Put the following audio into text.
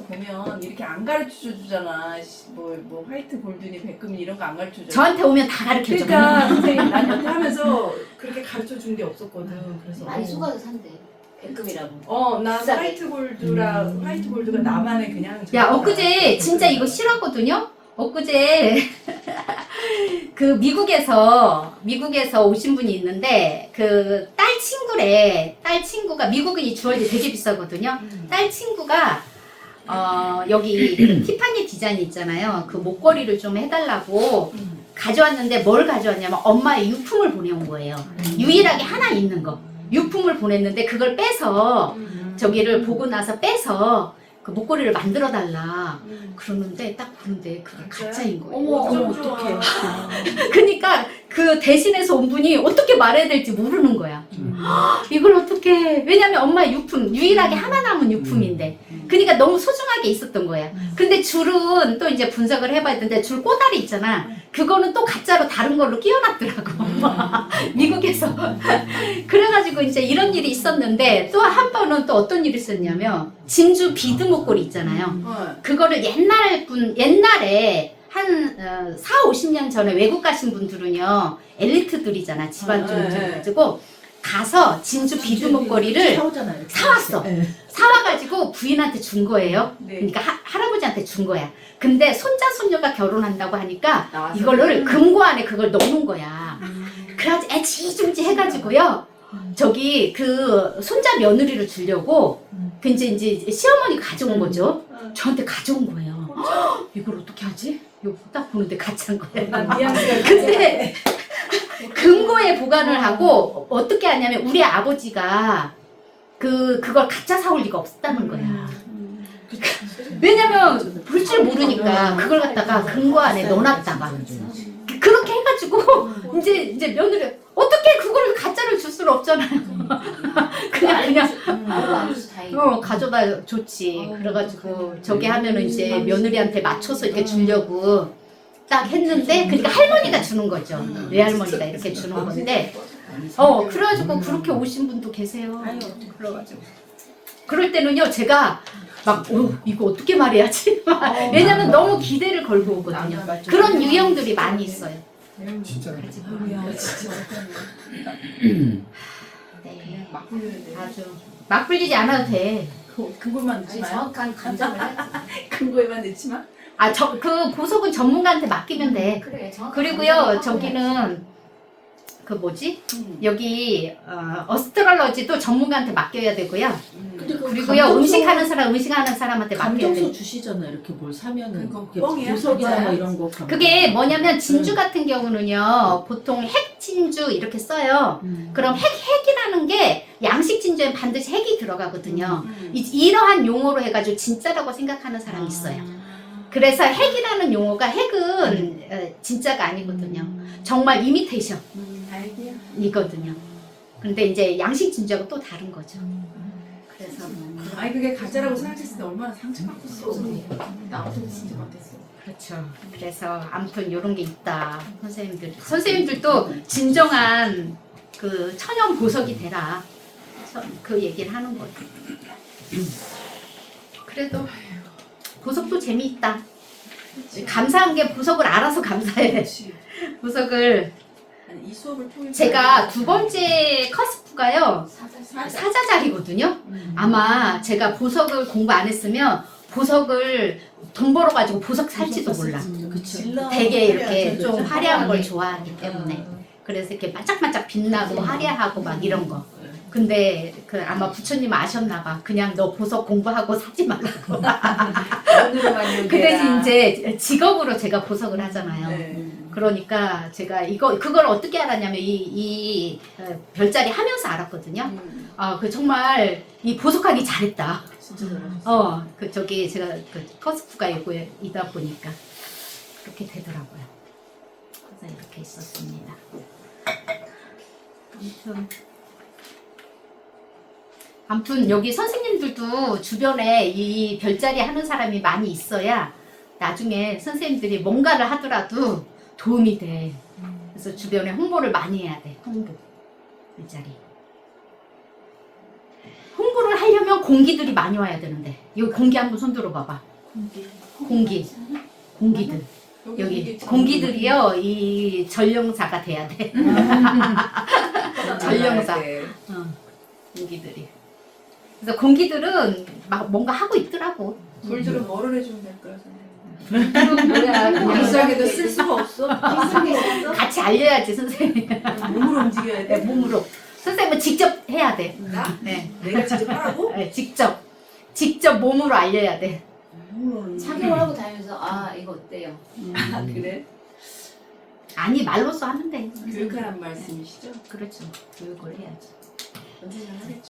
하면서 보면 이렇게 안 가르쳐 주잖아. 시- 뭐, 뭐 화이트 골드니 백금이 이런 거 안 가르쳐 줘. 저한테 오면 다 가르쳐줘. 그러니까 선생님 난 여태 하면서 그렇게 가르쳐 준 게 없었거든. 그래서 많이 어. 속아서 산대. 백금이라고. 어, 나 비싸게. 화이트 골드라 화이트 골드가 나만의 그냥 야 엊그제 진짜 이거 싫었거든요. 엊그제 그 미국에서 미국에서 오신 분이 있는데 그 딸 친구래 딸 친구가 미국은 이 주얼리 되게 비싸거든요. 음. 딸 친구가 어 여기 티파니 디자인 있잖아요. 그 목걸이를 좀 해달라고 음. 가져왔는데 뭘 가져왔냐면 엄마의 유품을 보내온 거예요. 유일하게 하나 있는 거 유품을 보냈는데 그걸 빼서 음. 저기를 보고 나서 빼서 그 목걸이를 만들어 달라. 음. 그러는데 딱 보는데 그게? 가짜인 거예요. 어머, 어머, 어떡해. 그러니까 그 대신해서 온 분이 어떻게 말해야 될지 모르는 거야. 음. 이걸 어떻게? 왜냐면 엄마의 유품 유일하게 하나 남은 유품인데. 그러니까 너무 소중하게 있었던 거야. 근데 줄은 또 이제 분석을 해봐야 되는데 줄 꼬다리 있잖아. 그거는 또 가짜로 다른 걸로 끼워놨더라고. 미국에서. 그래 가지고 이제 이런 일이 있었는데 또 한 번은 또 어떤 일이 있었냐면 진주 비드 목걸이 있잖아요. 어. 그거를 옛날 분 옛날에 한 어, 4, 50년 전에 외국 가신 분들은요 엘리트들이잖아 집안 좀 아, 네. 가지고 가서 진주 비드 목걸이를 사오잖아요. 사왔어. 네. 사와가지고 부인한테 준 거예요. 네. 그러니까 하, 할아버지한테 준 거야. 근데 손자 손녀가 결혼한다고 하니까 나와서 이거를 금고 안에 그걸 넣는 거야. 음. 그래가지고 애지중지 해가지고요. 저기 그 손자 며느리를 주려고 음. 그 이제 이제 시어머니 가져온 음. 거죠. 어. 저한테 가져온 거예요. 헉, 이걸 어떻게 하지? 이거 딱 보는데 가짜인 거예요. 난 뉘앙스가 근데 금고에 보관을 하고 어떻게 하냐면 우리 아버지가 그 그걸 가짜 사올 리가 없다는 거야. 왜냐면 볼 줄 모르니까 그걸 갖다가 금고 안에 넣어놨다가 해가지고 이제 이제 며느리 어떻게 그거를 가짜를 줄 수는 없잖아요. 그냥 그냥. 줘서 다행이다. 어 가져다 줬지. 그래가지고 저기 하면은 이제 며느리한테 맞춰서 이렇게 주려고 딱 했는데 그러니까 할머니가 주는 거죠. 외할머니가 이렇게 주는 건데. 어 그래가지고 그렇게 오신 분도 계세요. 그래가지고. 그럴 때는요 제가 막 어, 이거 어떻게 말해야지? 왜냐면 너무 기대를 걸고 오거든요. 그런 유형들이 많이 있어요. 진짜 뭐야 진짜 네, 막 불리는 데 아주 막 불리지 않아도 돼. 그걸만 아니, 넣지 마. 정확한 감정을 해야지. 근거에만 넣지 마. 아 저 그 보석은 전문가한테 맡기면 돼. 그래, 정확한 그리고요 감정을 저기는 그 뭐지 여기 어, 어스트롤러지도 전문가한테 맡겨야 되고요. 근데 그 그리고요 감정소- 음식 하는 사람 음식 하는 사람한테 맡겨야 감정소 돼. 주시잖아요. 이렇게 뭘 사면은 이렇게 뻥이야? 보석이나 진짜야? 뭐 이런 거. 감정. 그게 뭐냐면 진주 같은 경우는요 보통 핵 진주 이렇게 써요. 음. 그럼 핵 핵이라는 게 양식 진주엔 반드시 핵이 들어가거든요. 음. 이- 이러한 용어로 해가지고 진짜라고 생각하는 사람이 있어요. 그래서 핵이라는 용어가 핵은 어, 진짜가 아니거든요. 정말 이미테이션. 아이디어. 이거든요. 근데 이제 양식 진주하고 또 다른 거죠. 그래서 아니 그게 가짜라고 생각했을 때 얼마나 상처받겠어. 나 아무튼 진짜 못했어. 그렇죠. 그래서 아무튼 이런 게 있다. 선생님들 선생님들도 진정한 그 천연 보석이 되라. 저- 그 얘기를 하는 거죠. 그래도 보석도 재미있다. 감사한 게 보석을 알아서 감사해. 보석을 이 수업을 통해서 제가 두 번째 커스프가요 사자 사자자리거든요. 아마 제가 보석을 공부 안 했으면 보석을 돈 벌어가지고 보석 살지도 몰라. 그쵸. 되게 이렇게 화려하게 좀. 화려한 걸 좋아하기 때문에. 그래서 이렇게 반짝반짝 빛나고 화려하고 막 이런 거. 근데 그 아마 부처님 아셨나 봐. 그냥 너 보석 공부하고 사지 말라고. 그 대신 이제 직업으로 제가 보석을 하잖아요. 네. 그러니까 제가 이거 그걸 어떻게 알았냐면 이, 이 어, 별자리 하면서 알았거든요. 음, 아그 정말 이 보석하기 잘했다. 진짜 잘하셨어. 어, 그 저기 제가 그 커스프가 이다 보니까 그렇게 되더라고요. 그래서 이렇게 있었습니다. 아무튼 아무튼 여기 선생님들도 주변에 이 별자리 하는 사람이 많이 있어야 나중에 선생님들이 뭔가를 하더라도 도움이 돼. 그래서 주변에 홍보를 많이 해야 돼. 홍보. 별자리. 홍보를 하려면 공기들이 많이 와야 되는데. 여기 공기 한번 손 들어 봐봐. 공기. 공기들. 여기 공기들이요 이 전령사가 돼야 돼. 전령사. 어, 공기들이 그래서 공기들은 막 뭔가 하고 있더라고 돌들은 뭐를 해주면 될까요, 선생님? 뭐야 그냥 비싸게도 쓸 수가 없어. 같이 알려야지 선생님 몸으로 움직여야 네, 돼. 몸으로 선생님은 직접 해야 돼 나? 네. 내가 직접 하라고? 네, 직접 직접 몸으로 알려야 돼 몸으로 착용을 하고 다니면서 아 이거 어때요? 아, 그래? 아니 말로써 하면 돼 교육하란 말씀이시죠? 그렇죠 교육을 해야지 언제나 하겠죠.